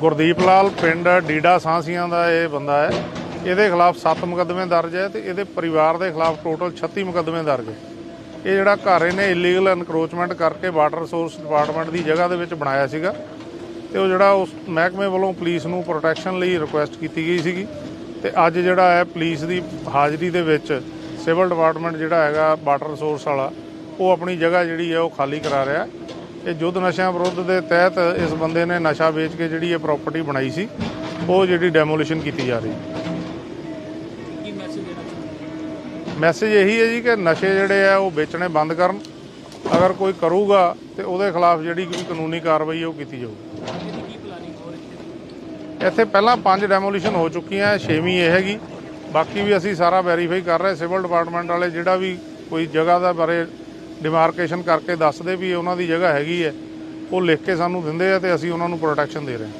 ਗੁਰਦੀਪ ਲਾਲ ਪਿੰਡ ਡੀਡਾ ਸਾਂਸੀਆਂ ਦਾ ਇਹ ਬੰਦਾ ਹੈ। ਇਹਦੇ ਖਿਲਾਫ 7 ਮੁਕੱਦਮੇ ਦਰਜ ਹੈ ਤੇ ਇਹਦੇ ਪਰਿਵਾਰ ਦੇ ਖਿਲਾਫ ਟੋਟਲ 36 ਮੁਕੱਦਮੇ ਦਰਜ ਹੈ। ਇਹ ਜਿਹੜਾ ਘਰ ਇਹਨੇ ਇਲੀਗਲ ਐਨਕਰੋਚਮੈਂਟ ਕਰਕੇ ਵਾਟਰ ਰਿਸੋਰਸ ਡਿਪਾਰਟਮੈਂਟ ਦੀ ਜਗ੍ਹਾ ਦੇ ਵਿੱਚ ਬਣਾਇਆ ਸੀਗਾ ਤੇ ਉਹ ਜਿਹੜਾ ਉਸ ਮਹਿਕਮੇ ਵੱਲੋਂ ਪੁਲਿਸ ਨੂੰ ਪ੍ਰੋਟੈਕਸ਼ਨ ਲਈ ਰਿਕੁਐਸਟ ਕੀਤੀ ਗਈ ਸੀਗੀ ਤੇ ਅੱਜ ਜਿਹੜਾ ਹੈ ਪੁਲਿਸ ਦੀ ਹਾਜ਼ਰੀ ਦੇ ਵਿੱਚ ਸਿਵਲ ਡਿਪਾਰਟਮੈਂਟ ਜਿਹੜਾ ਹੈਗਾ ਵਾਟਰ ਰਿਸੋਰਸ ਵਾਲਾ, ਉਹ ਆਪਣੀ ਜਗ੍ਹਾ ਜਿਹੜੀ ਹੈ ਉਹ ਖਾਲੀ ਕਰਾ ਰਿਹਾ ਇਹ ਯੁੱਧ ਨਸ਼ਿਆਂ ਵਿਰੁੱਧ ਦੇ ਤਹਿਤ ਇਸ ਬੰਦੇ ਨੇ ਨਸ਼ਾ ਵੇਚ ਕੇ ਜਿਹੜੀ ਇਹ ਪ੍ਰਾਪਰਟੀ ਬਣਾਈ ਸੀ ਉਹ ਜਿਹੜੀ ਡੈਮੋਲੀਸ਼ਨ ਕੀਤੀ ਜਾ ਰਹੀ। ਕੀ ਮੈਸੇਜ ਦੇਣਾ ਚਾਹੁੰਦੇ? ਮੈਸੇਜ ਇਹੀ ਹੈ ਜੀ ਕਿ ਨਸ਼ੇ ਜਿਹੜੇ ਆ ਉਹ ਵੇਚਣੇ ਬੰਦ ਕਰਨ। ਅਗਰ ਕੋਈ ਕਰੂਗਾ ਤੇ ਉਹਦੇ ਖਿਲਾਫ ਜਿਹੜੀ ਵੀ ਕਾਨੂੰਨੀ ਕਾਰਵਾਈ ਉਹ ਕੀਤੀ ਜਾਊਗੀ। ਇੱਥੇ? ਪਹਿਲਾਂ ਪੰਜ ਡੈਮੋਲੀਸ਼ਨ ਹੋ ਚੁੱਕੀਆਂ ਛੇਵੀਂ ਇਹ ਹੈਗੀ। ਬਾਕੀ ਵੀ ਅਸੀਂ ਸਾਰਾ ਵੈਰੀਫਾਈ ਕਰ ਰਹੇ ਸਿਵਲ ਡਿਪਾਰਟਮੈਂਟ ਵਾਲੇ ਜਿਹੜਾ ਵੀ ਕੋਈ ਜਗ੍ਹਾ ਦਾ ਬਾਰੇ ਡਿਮਾਰਕੇਸ਼ਨ ਕਰਕੇ ਦੱਸਦੇ ਵੀ ਉਹਨਾਂ ਦੀ ਜਗ੍ਹਾ ਹੈਗੀ ਹੈ। ਉਹ ਲਿਖ ਕੇ ਸਾਨੂੰ ਦਿੰਦੇ ਆ ਤੇ ਅਸੀਂ ਉਹਨਾਂ ਨੂੰ ਪ੍ਰੋਟੈਕਸ਼ਨ ਦੇ ਰਹੇ ਹਾਂ।